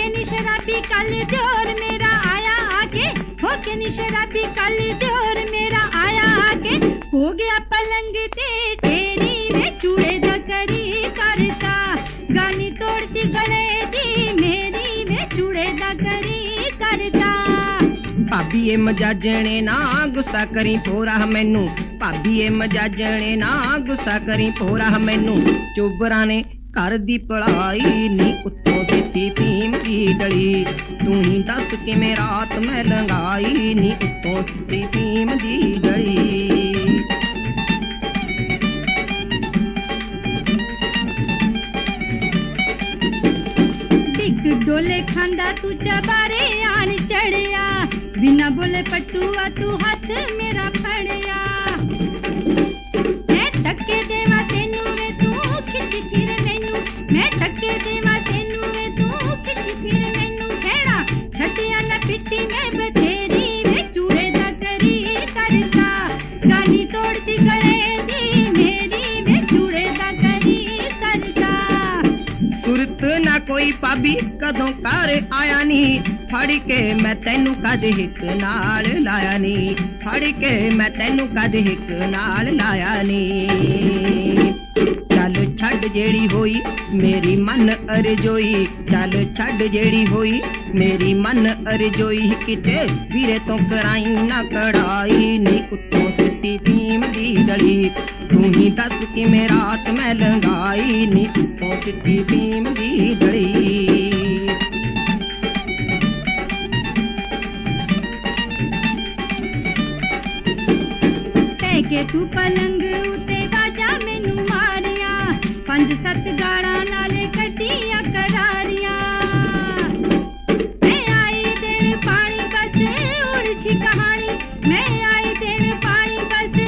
के नी शराबी कल जोर मेरा आया आके हो के नी शराबी कल जोर मेरा आया आके हो गया पलंग ते तेरी वे चूड़े दा करी करता गानी तोड़ती गले दी मेरी वे चूड़े दा करी करता ਭਾਬੀ ਏ ਮਜਾਜਣੇ ਨਾ ਗੁੱਸਾ ਕਰੀ ਪੋਰਾ ਮੈਨੂੰ ਭਾਬੀ ਏ ਮਜਾਜਣੇ ਨਾ ਗੁੱਸਾ ਕਰੀ ਪੋਰਾ ਮੈਨੂੰ ਚੋਬਰਾਂ ਨੇ कर दी पढ़ाई, नी कुत्तों से थी भीम की डली तू ही दस कि मैं रात में लंगाई नी कुत्तों से थी भीम की डली डोले खांदा तू चबारे आन चढ़िया। बिना बोले पटुआ तू हाथ मेरा पड़िया तके दे ਨਾ ਕੋਈ ਭਾਬੀ ਕਦੋਂ ਘਰ ਆਇਆ ਨੀ ਫੜ ਕੇ ਮੈਂ ਤੈਨੂੰ ਕਦ ਹਿੱਕ ਨਾਲ ਲਾਇਆ ਨੀ ਫੜ ਕੇ ਮੈਂ ਤੈਨੂੰ ਕਦ ਹਿੱਕ ਨਾਲ ਲਾਇਆ ਨੀ ਚੱਲ ਛੱਡ ਜਿਹੜੀ ਹੋਈ ਮੇਰੀ ਮਨ ਅਰਜੋਈ ਚੱਲ ਛੱਡ ਜਿਹੜੀ ਹੋਈ ਮੇਰੀ ਮਨ ਅਰਜੋਈ ਕਿਤੇ ਵੀਰੇ ਤੋਂ ਕਰਾਈ ਨਾ ਕੜਾਈ ਨੀ ਉੱਤੋਂ ਸਿੱਟੀ ਭੀਮ ਦੀ ਡਲੀ ਤੂੰ ਹੀ ਦੱਸ ਕਿਵੇਂ ਰਾਤ ਮੈਂ ਲੰਗਾਈ ਨੀ ਉੱਤੋਂ ਸਿੱਟੀ ਭੀਮ ਕੇ ਤੂੰ ਪਲੰਗ ਉਤੇ ਵਾਜਾ ਮੈਨੂੰ ਮਾਰਿਆ ਪੰਜ ਸੱਤ ਗਾਲਾਂ ਨਾਲੇ ਕੱਢੀਆਂ ਕਰਾਰੀਆਂ ਮੈਂ ਆਈ ਦਿਨ ਪਾਣੀ ਬਸ ਉਲਝੀ ਕਹਾਣੀ ਮੈਂ ਆਈ ਦਿਨ ਪਾਣੀ ਬਸ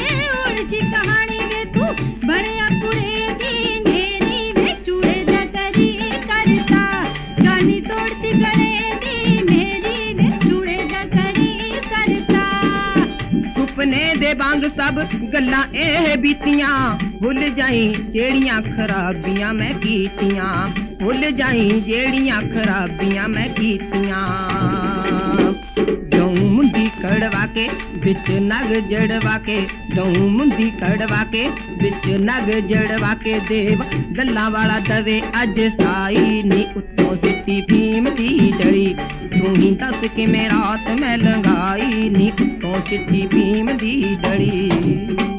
ਉਲਝੀ ਕਹਾਣੀ ਵੇ ਤੂੰ ਬੜਿਆ ਕੁੜੇ ਦੀ ਮੇਰੀ ਵੇ ਚੂੜੇ ਦਾ ਕਰੀ ਕਰਦਾ ਗਾਨੀ ਤੋੜਦੀ ਗਲੇ ਦੀ सपने दे बांग सब गल्ला ए बीतिया। भूल जाई जेड़िया खराबिया मैं कीतिया। भूल जाई जेड़िया खराबिया मैं कीतिया। कड़वा के बिच नग जड़वा के दऊ मुंदी कड़वा के बिच नग जड़वा के देव गल्ला वाला दवे, अज साई नी उतो सिटी भीम दी जड़ी। तू ही दस कि मैं रात मैं लंगाई नी उतो सिटी भीम दी जड़ी।